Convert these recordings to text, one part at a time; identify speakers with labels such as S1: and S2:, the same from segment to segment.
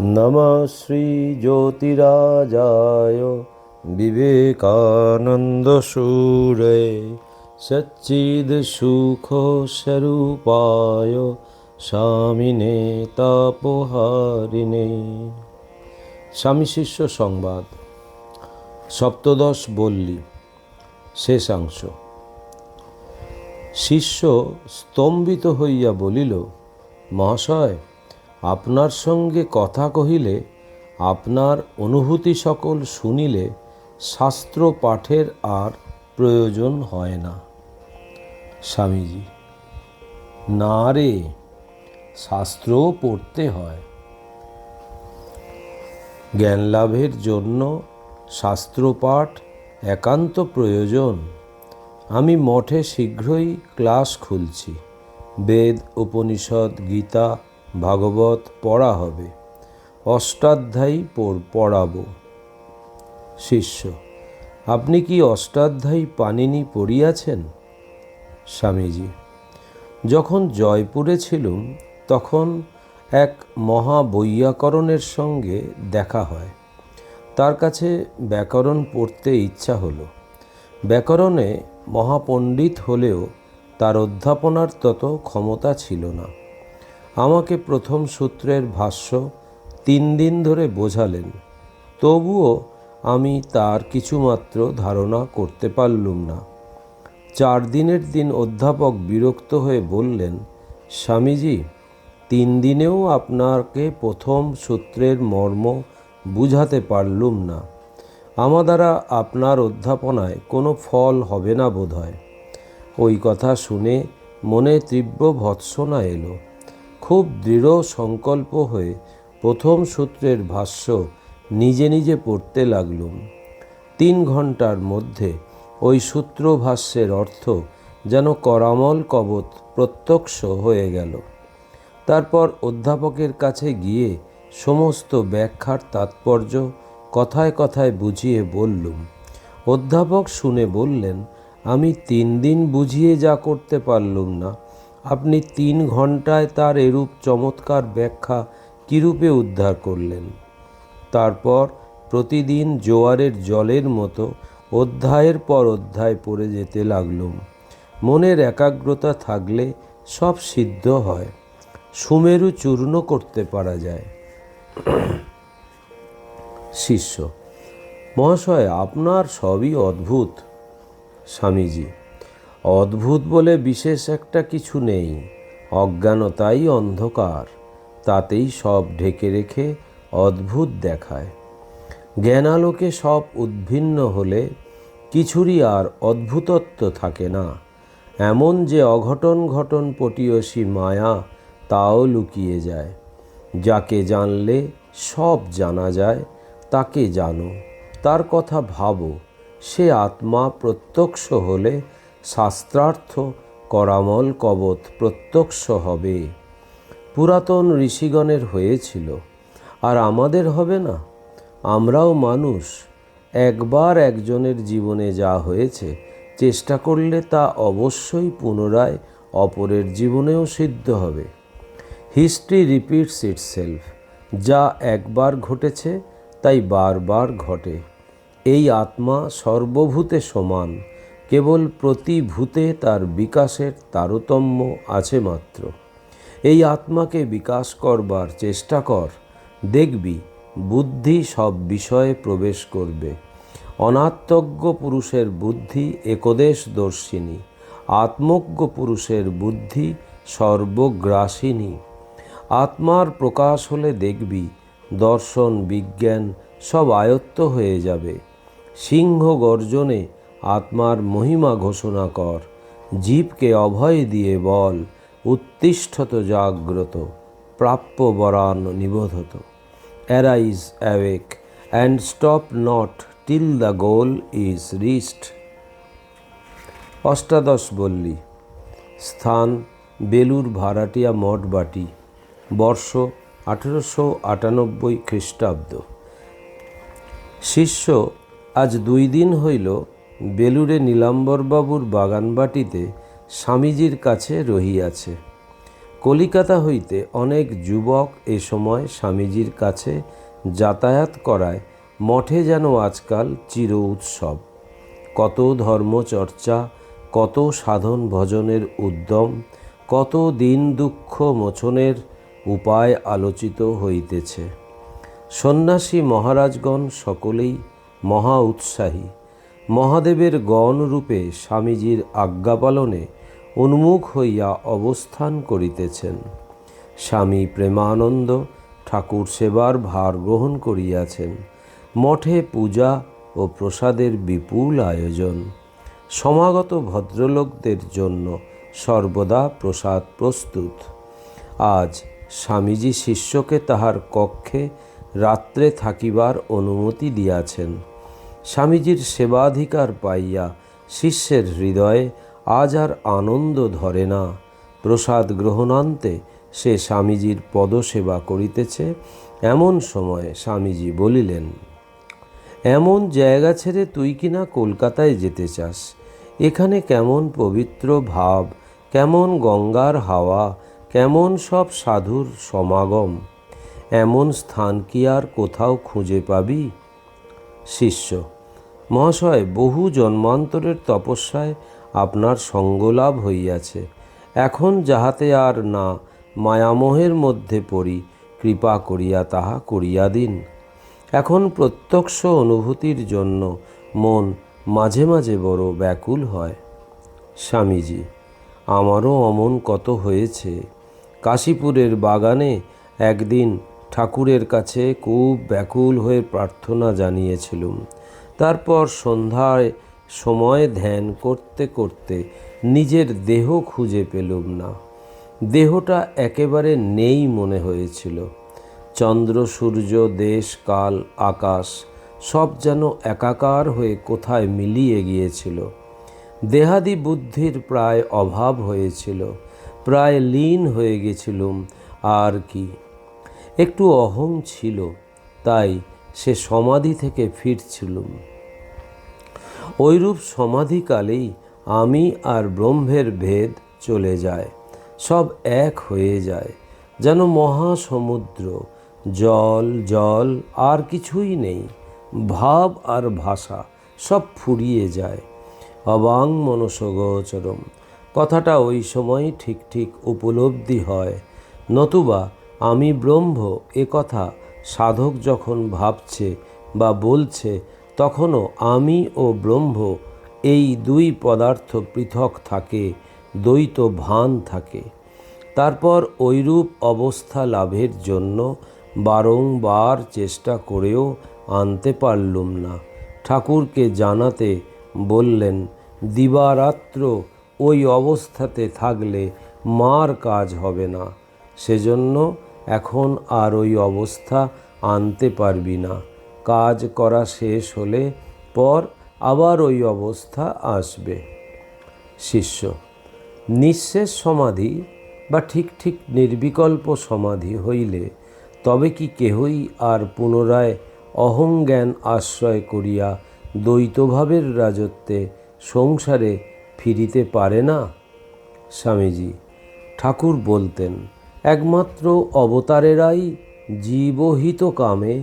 S1: নম শ্রী জ্যোতিরাজায় বিবেকানন্দ সূরে সচ্চিদ সুখ স্বরূপায় স্বামিনে তাপহারিণে স্বামী শিষ্য সংবাদ। সপ্তদশ বললি, শেষাংশ। শিষ্য স্তম্ভিত হইয়া বলিল, মহাশয় আপনার সঙ্গে কথা কহিলে আপনার অনুভূতি সকল শুনিলে শাস্ত্র পাঠের আর প্রয়োজন হয় না। স্বামীজি, না রে, শাস্ত্রও পড়তে হয়। জ্ঞান লাভের জন্য শাস্ত্রপাঠ একান্ত প্রয়োজন। আমি মঠে শীঘ্রই ক্লাস খুলছি। বেদ, উপনিষদ, গীতা ভাগবত পড়া হবে। অষ্টাধ্যায়ী পড়াবো। শিষ্য, আপনি কি অষ্টাধ্যায়ী পানিনি পড়িয়াছেন? স্বামীজি, যখন জয়পুরে ছিলুম, তখন এক মহা বৈয়াকরণের সঙ্গে দেখা হয়। তার কাছে ব্যাকরণ পড়তে ইচ্ছা হলো। ব্যাকরণে মহাপণ্ডিত হলেও তার অধ্যাপনার তত ক্ষমতা ছিল না। আমাকে প্রথম সূত্রের ভাষ্য তিন দিন ধরে বোঝালেন, তবুও আমি তার কিছুমাত্র ধারণা করতে পারলুম না। চার দিনের দিন অধ্যাপক বিরক্ত হয়ে বললেন, স্বামীজি, তিন দিনেও আপনাকে প্রথম সূত্রের মর্ম বুঝাতে পারলুম না। আমা দ্বারা আপনার অধ্যাপনায় কোনো ফল হবে না বোধ হয় ওই কথা শুনে মনে তীব্র ভৎসনা এলো। খুব দৃঢ় সংকল্প হয়ে প্রথম সূত্রের ভাষ্য নিজে নিজে পড়তে লাগলুম। তিন ঘণ্টার মধ্যে ওই সূত্র ভাষ্যের অর্থ যেন করামল কবত প্রত্যক্ষ হয়ে গেল। তারপর অধ্যাপকের কাছে গিয়ে সমস্ত ব্যাখ্যার তাৎপর্য কথায় কথায় বুঝিয়ে বললুম। অধ্যাপক শুনে বললেন, আমি তিন দিন বুঝিয়ে যা করতে পারলুম না আপনি তিন ঘন্টায় তার এরূপ চমৎকার ব্যাখ্যা কীরূপে উদ্ধার করলেন? তারপর প্রতিদিন জোয়ারের জলের মতো অধ্যায়ের পর অধ্যায় পড়ে যেতে লাগলুম মনের একাগ্রতা থাকলে সব সিদ্ধ হয়। সুমেরু চূর্ণ করতে পারা যায়। শিষ্য, মহাশয়, আপনার সবই অদ্ভুত। স্বামীজি অদ্ভুত বলে বিশেষ একটা কিছু নেই। অজ্ঞানতাই অন্ধকার। তাতেই সব ঢেকে রেখে অদ্ভুত দেখায়। জ্ঞানালোকে সব উদ্ভিন্ন হলে কিছুরই আর অদ্ভুতত্ব থাকে না। এমন যে অঘটন ঘটন পটীয়সী মায়া তাও লুকিয়ে যায়। যাকে জানলে সব জানা যায়, তাকে জানো। তার কথা ভাবো। সে আত্মা প্রত্যক্ষ হলে শাস্ত্রার্থ করামল কবত প্রত্যক্ষ হবে। পুরাতন ঋষিগণের হয়েছিল। আর আমাদের হবে না। আমরাও মানুষ। একবার একজনের জীবনে যা হয়েছে, চেষ্টা করলে তা অবশ্যই পুনরায় অপরের জীবনেও সিদ্ধ হবে। History repeats itself. যা একবার ঘটেছে, তাই বারবার ঘটে। এই আত্মা সর্বভূতে সমান। কেবল প্রতিভূতে তার বিকাশের তারতম্য আছে মাত্র। এই আত্মাকে বিকাশ করবার চেষ্টা কর, দেখবি বুদ্ধি সব বিষয়ে প্রবেশ করবে। অনাত্মজ্ঞ পুরুষের বুদ্ধি একদেশ দর্শিনী, আত্মজ্ঞ পুরুষের বুদ্ধি সর্বগ্রাসিনী। আত্মার প্রকাশ হলে দেখবি দর্শন, বিজ্ঞান সব আয়ত্ত হয়ে যাবে। সিংহ গর্জনে আত্মার মহিমা ঘোষণা কর। জীবকে অভয় দিয়ে বল। উত্তিষ্ঠত জাগ্রত। প্রাপ্য বরান Nibodhata. Arise awake and stop not till the goal is reached অষ্টাদশ বল্লী, স্থান, বেলুর ভাড়াটিয়া মঠবাটি বর্ষ আঠেরোশো আটানব্বই খ্রিস্টাব্দ। শিষ্য, আজ দুই দিন হইল বেলুড়ে নীলাম্বরবাবুর বাগানবাটিতে স্বামীজির কাছে রহিয়াছে। কলিকাতা হইতে অনেক যুবক এ সময় স্বামীজির কাছে যাতায়াত করায়, মঠে যেন আজকাল চির উৎসব। কত ধর্মচর্চা, কত সাধন ভজনের উদ্যম, কত দিন দুঃখ মোচনের উপায় আলোচিত হইতেছে। সন্ন্যাসী মহারাজগণ সকলেই মহা উৎসাহী। মহাদেবের গণ রূপে স্বামীজির আজ্ঞা পালনে উন্মুখ হইয়া অবস্থান করিতেছেন। স্বামী প্রেমানন্দ ঠাকুর সেবার ভার গ্রহণ করিয়াছেন। মঠে পূজা ও প্রসাদের বিপুল আয়োজন। সমাগত ভদ্রলোকদের জন্য সর্বদা প্রসাদ প্রস্তুত। আজ স্বামীজি শিষ্যকে তাহার কক্ষে রাত্রে থাকিবার অনুমতি দিয়াছেন। স্বামীজির সেবাধিকার পাইয়া শিষ্যের হৃদয়ে আজ আর আনন্দ ধরে না। প্রসাদ গ্রহণান্তে সে স্বামীজির পদসেবা করিতেছে, এমন সময় স্বামীজি বলিলেন, এমন জায়গা ছেড়ে তুই কিনা কলকাতায় যেতে চাস? এখানে কেমন পবিত্র ভাব, কেমন গঙ্গার হাওয়া, কেমন সব সাধুর সমাগম? এমন স্থান কি আর কোথাও খুঁজে পাবি? শিষ্য মহাশয়, বহু জন্মান্তরের তপস্যায় আপনার সঙ্গলাভ হইয়াছে। এখন যাহাতে আর না, মায়ামোহের মধ্যে পড়ি, কৃপা করিয়া তাহা করিয়া দিন। এখন প্রত্যক্ষ অনুভূতির জন্য মন মাঝে মাঝে বড় ব্যাকুল হয়। স্বামীজি, আমারও অমন কত হয়েছে। কাশীপুরের বাগানে একদিন ঠাকুরের কাছে খুব ব্যাকুল হয়ে প্রার্থনা জানিয়েছিলুম। তারপর সন্ধ্যায় সময় ধ্যান করতে করতে নিজের দেহ খুঁজে পেলুম না। দেহটা একেবারে নেই মনে হয়েছিল। চন্দ্র, সূর্য, দেশ, কাল, আকাশ সব যেন একাকার হয়ে কোথায় মিলিয়ে গিয়েছিল। দেহাদি বুদ্ধির প্রায় অভাব হয়েছিল। প্রায় লীন হয়ে গেছিলুম, আর কি। একটু অহং ছিল, তাই সে সমাধি থেকে ফিরছিলুম। ওইরূপ সমাধিকালেই আমি আর ব্রহ্মের ভেদ চলে যায়, সব এক হয়ে যায়। যেন মহাসমুদ্র, জল জল, আর কিছুই নেই, ভাব আর ভাষা সব ফুরিয়ে যায়। অবাং মনসগোচরম, কথাটা ওই সময় ঠিক ঠিক উপলব্ধি হয়, নতুবা আমি ব্রহ্ম এ কথা সাধক যখন ভাবছে বা বলছে, তখনও আমি ও ব্রহ্ম এই দুই পদার্থ পৃথক থাকে, দ্বৈত ভান থাকে। তারপর ঐরূপ অবস্থা লাভের জন্য বারংবার চেষ্টা করেও আনতে পারলুম না। ঠাকুরকে জানাতে বললেন, দিবারাত্র ওই অবস্থাতে থাকলে মার কাজ হবে না। সেজন্য এখন আর ওই অবস্থা আনতে পারবি না। কাজ করা শেষ হলে পর আবার ওই অবস্থা আসবে। শিষ্য, নিঃশেষ সমাধি বা ঠিক ঠিক নির্বিকল্প সমাধি হইলে তবে কি কেহই আর পুনরায় অহংজ্ঞান আশ্রয় করিয়া দ্বৈতভাবের রাজত্বে সংসারে ফিরিতে পারে না? স্বামীজি, ঠাকুর বলতেন একমাত্র অবতারেরাই জীবহিত কামে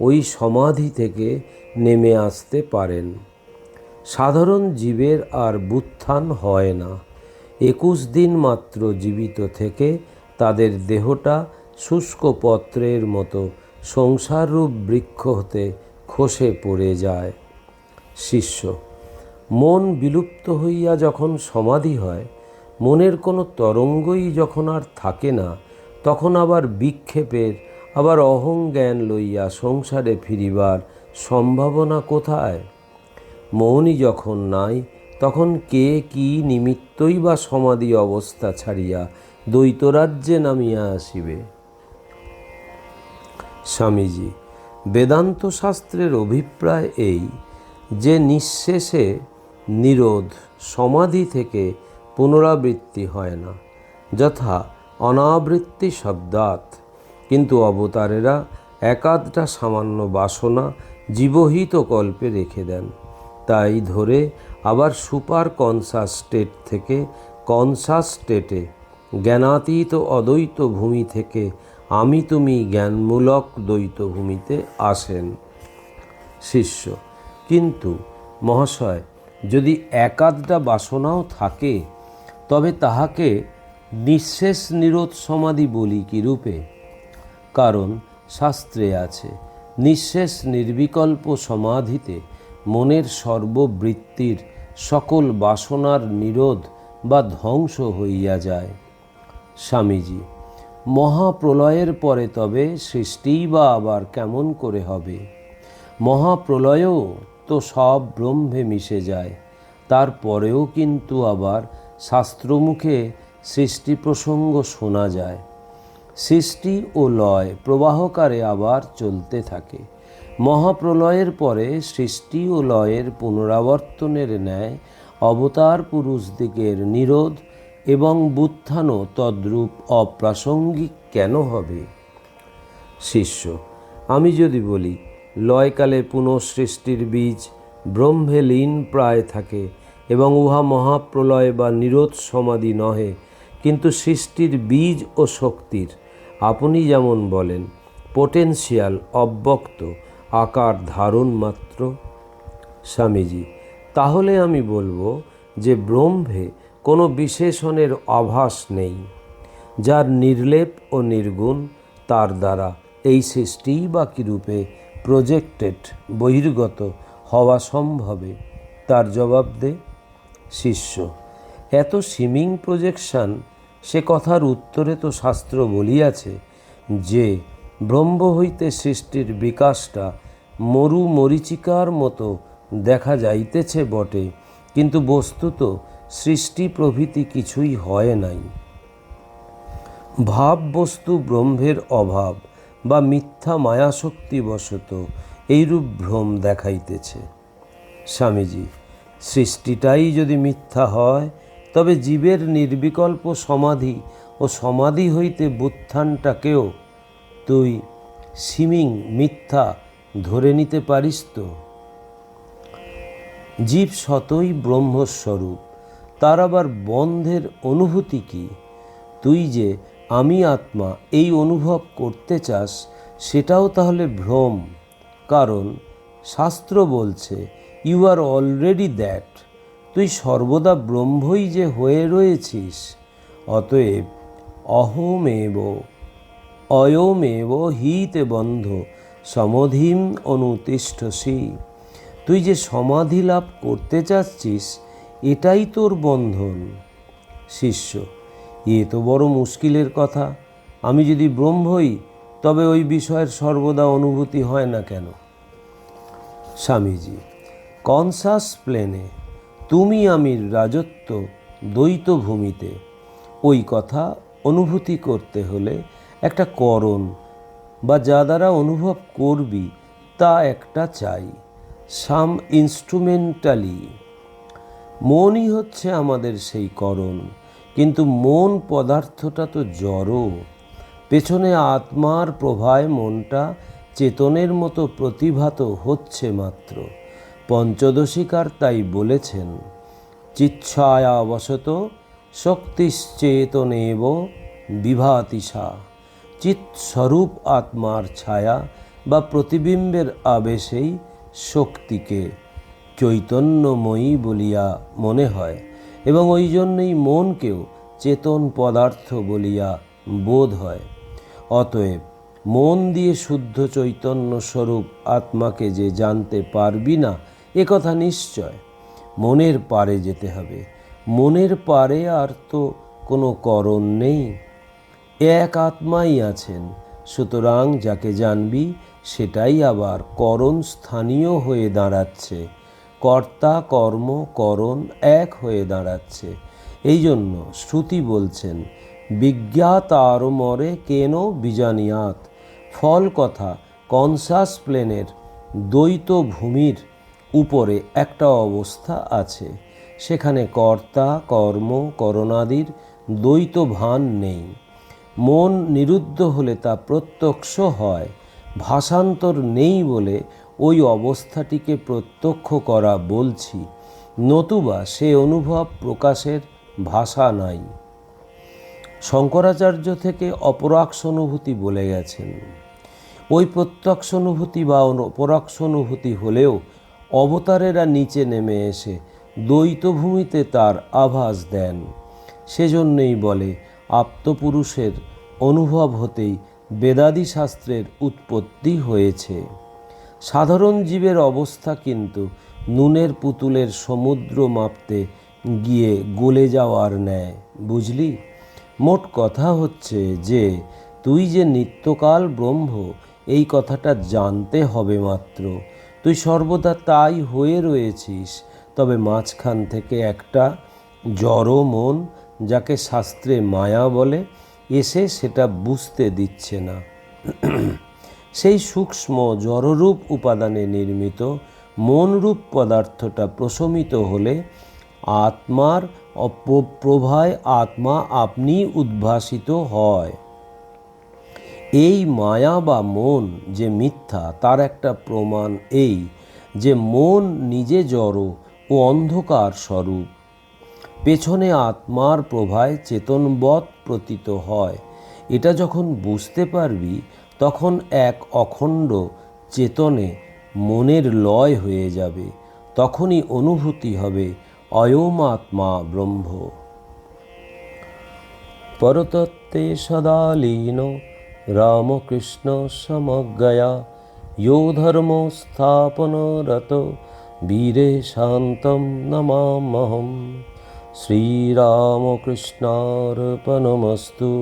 S1: ওই সমাধি থেকে নেমে আসতে পারেন। সাধারণ জীবের আর বুত্থান হয় না। একুশ দিন মাত্র জীবিত থেকে তাদের দেহটা শুষ্ক পত্রের মতো সংসাররূপ বৃক্ষ হতে খসে পড়ে যায়। শিষ্য, মন বিলুপ্ত হইয়া যখন সমাধি হয়, মনের কোনো তরঙ্গই যখন আর থাকে না তখন আবার বিক্ষেপের, আবার অহংজ্ঞান লইয়া সংসারে ফিরিবার সম্ভাবনা কোথায়? মৌনই যখন নাই, তখন কে কি নিমিত্তই বা সমাধি অবস্থা ছাড়িয়া দ্বৈতরাজ্যে নামিয়া আসিবে? স্বামীজি, বেদান্ত শাস্ত্রের অভিপ্রায় এই যে নিঃশেষে নিরোধ সমাধি থেকে পুনরাবৃত্তি হয় না, যথা অনাবৃত্তি শব্দাত কিন্তু অবতারেরা একাধটা সামান্য বাসনা জীবহিত কল্পে রেখে দেন। তাই ধরে আবার সুপার কনসাস স্টেট থেকে কনসাস স্টেটে জ্ঞানাতীত অদ্বৈত ভূমি থেকে আমি তুমি জ্ঞানমূলক দ্বৈত ভূমিতে আসেন শিষ্য। কিন্তু মহাশয়, যদি একাধটা বাসনাও থাকে, তবে তাহাকে নিঃশেষ নিরোধ সমাধি বলি কি রূপে? কারণ শাস্ত্রে আছে, নিঃশেষ নির্বিকল্প সমাধিতে মনের সর্ববৃত্তির সকল বাসনার নিরোধ বা ধ্বংস হইয়া যায়। স্বামীজি, মহাপ্রলয়ের পরে তবে সৃষ্টিই বা আবার কেমন করে হবে? মহাপ্রলয়ও তো সব ব্রহ্মে মিশে যায়, তারপরেও কিন্তু আবার শাস্ত্রমুখে সৃষ্টি প্রসঙ্গ শোনা যায়। সৃষ্টি ও লয় প্রবাহকারে আবার চলতে থাকে। মহাপ্রলয়ের পরে সৃষ্টি ও লয়ের পুনরাবর্তনের ন্যায় অবতার পুরুষ দিকের নিরোধ এবং বুত্থানও তদ্রূপ অপ্রাসঙ্গিক কেন হবে? শিষ্য, আমি যদি বলি, লয়কালে পুনঃসৃষ্টির বীজ ব্রহ্মে লীন প্রায় থাকে এবং উহা মহাপ্রলয় বা নিরোধ সমাধি নহে। কিন্তু সৃষ্টির বীজ ও শক্তির, আপনি যেমন বলেন পোটেনশিয়াল অব্যক্ত, আকার ধারণ মাত্র। স্বামীজি, তাহলে আমি বলব যে ব্রহ্মে কোনো বিশেষণের আভাস নেই। যার নির্লেপ ও নির্গুণ, তার দ্বারা এই সৃষ্টিই বা রূপে প্রজেক্টেড বহির্গত হওয়া সম্ভবে। তার জবাব দে, শিষ্য। এত সিমিং প্রজেকশন সে কথার উত্তরে তো শাস্ত্র বলিয়াছে যে, ব্রহ্ম হইতে সৃষ্টির বিকাশটা মরু মরিচিকার মতো দেখা যাইতেছে বটে, কিন্তু বস্তুত সৃষ্টি প্রভৃতি কিছুই হয় নাই। ভাব বস্তু ব্রহ্মের অভাব বা মিথ্যা মায়াশক্তিবশত এইরূপ ভ্রম দেখাইতেছে। স্বামীজি, সৃষ্টিটাই যদি মিথ্যা হয় তবে জীবের নির্বিকল্প সমাধি ও সমাধি হইতে বুত্থানটাকেও তুই সিমিং মিথ্যা ধরে নিতে পারিস তো? জীব শতই ব্রহ্মস্বরূপ, তার আবার বন্ধের অনুভূতি কি? তুই যে আমি আত্মা এই অনুভব করতে চাস, সেটাও তাহলে ভ্রম, কারণ শাস্ত্র বলছে ইউ আর অলরেডি দ্যাট তুই সর্বদা ব্রহ্মই যে হয়ে রয়েছিস, অতএব অহমেব, অয়মেব হিতে বন্ধ, সমধিম অনুতিষ্ঠসি। তুই যে সমাধি লাভ করতে চাচ্ছিস, এটাই তোর বন্ধন। শিষ্য, এ তো বড় মুশকিলের কথা। আমি যদি ব্রহ্মই, তবে ওই বিষয়ের সর্বদা অনুভূতি হয় না কেন? স্বামীজি, কনসাস প্লেনে তুমি আমির রাজত্ব দ্বৈত ভূমিতে। ওই কথা অনুভূতি করতে হলে একটা করণ বা যা দ্বারা অনুভব করবি তা একটা চাই, সাম ইনস্ট্রুমেন্টালি। মনই হচ্ছে আমাদের সেই করণ, কিন্তু মন পদার্থটা তো জড়ো। পেছনে আত্মার প্রভায় মনটা চেতনের মতো প্রতিভাত হচ্ছে মাত্র। পঞ্চদশিকার তাই বলেছেন চিচ্ছায়াবশত শক্তিশ্চেতনেব বিভাতিসা চিৎস্বরূপ আত্মার ছায়া বা প্রতিবিম্বের আবেশেই শক্তিকে চৈতন্যময়ী বলিয়া মনে হয় এবং ওই জন্যই মনকেও চেতন পদার্থ বলিয়া বোধ হয়। অতএব মন দিয়ে শুদ্ধ চৈতন্য স্বরূপ আত্মাকে যে জানতে পারবি না এ কথা নিশ্চয়। মনের পারে যেতে হবে। মনের পারে আর তো কোনো করণ নেই। এক আত্মাই আছেন, সুতরাং যাকে জানবি, সেটাই আবার করণ স্থানীয় হয়ে দাঁড়াচ্ছে। কর্তা, কর্ম, করণ এক হয়ে দাঁড়াচ্ছে। এই জন্য শ্রুতি বলছেন, বিজ্ঞাত আর মরে কেন বিজানিয়াত? ফল কথা কনসাস প্লেনের দ্বৈত ভূমির উপরে একটা অবস্থা আছে। সেখানে কর্তা, কর্ম, করণাদির দ্বৈত ভান নেই। মন নিরুদ্ধ হলে তা প্রত্যক্ষ হয়। ভাষান্তর নেই বলে ওই অবস্থাটিকে প্রত্যক্ষ করা বলছি। নতুবা সে অনুভব প্রকাশের ভাষা নাই। শঙ্করাচার্য থেকে অপরাক্ষ অনুভূতি বলে গেছেন। ওই প্রত্যক্ষ অনুভূতি বা অপরাক্ষ অনুভূতি হলেও অবতারেরা নিচে নেমে এসে দ্বৈতভূমিতে তার আভাস দেন। সেজন্যই বলে, আপ্তপুরুষের অনুভব হতেই বেদাদি শাস্ত্রের উৎপত্তি হয়েছে। সাধারণ জীবের অবস্থা কিন্তু নুনের পুতুলের সমুদ্র মাপতে গিয়ে গলে যাওয়ার ন্যায়, বুঝলি? মোট কথা হচ্ছে যে, তুই যে নিত্যকাল ব্রহ্ম, এই কথাটা জানতে হবে মাত্র। তুই সর্বদা তাই হয়ে রয়েছিস, তবে মাঝখান থেকে একটা জড় মন, যাকে শাস্ত্রে মায়া বলে, এসে সেটা বুঝতে দিচ্ছে না। সেই সূক্ষ্ম, জড়রূপ উপাদানে নির্মিত মনরূপ পদার্থটা প্রশমিত হলে আত্মার অপপ্রভায় আত্মা আপনি উদ্ভাসিত হয়। এই মায়া বা মন যে মিথ্যা, তার একটা প্রমাণ এই যে মন নিজে জড় ও অন্ধকার স্বরূপ। পেছনে আত্মার প্রভায় চেতনবৎ প্রতীত হয়। এটা যখন বুঝতে পারবি, তখন এক অখণ্ড চেতনে মনের লয় হয়ে যাবে। তখনই অনুভূতি হবে অয়মাত্মা ব্রহ্ম। পরতত্ত্বে সদা লীন। রামকৃষ্ণ সমজ্ঞয়া यो ধর্ম স্থাপনরত বীরে শান্তম নমামহম শ্রীরামকৃষ্ণার্পণমস্তু।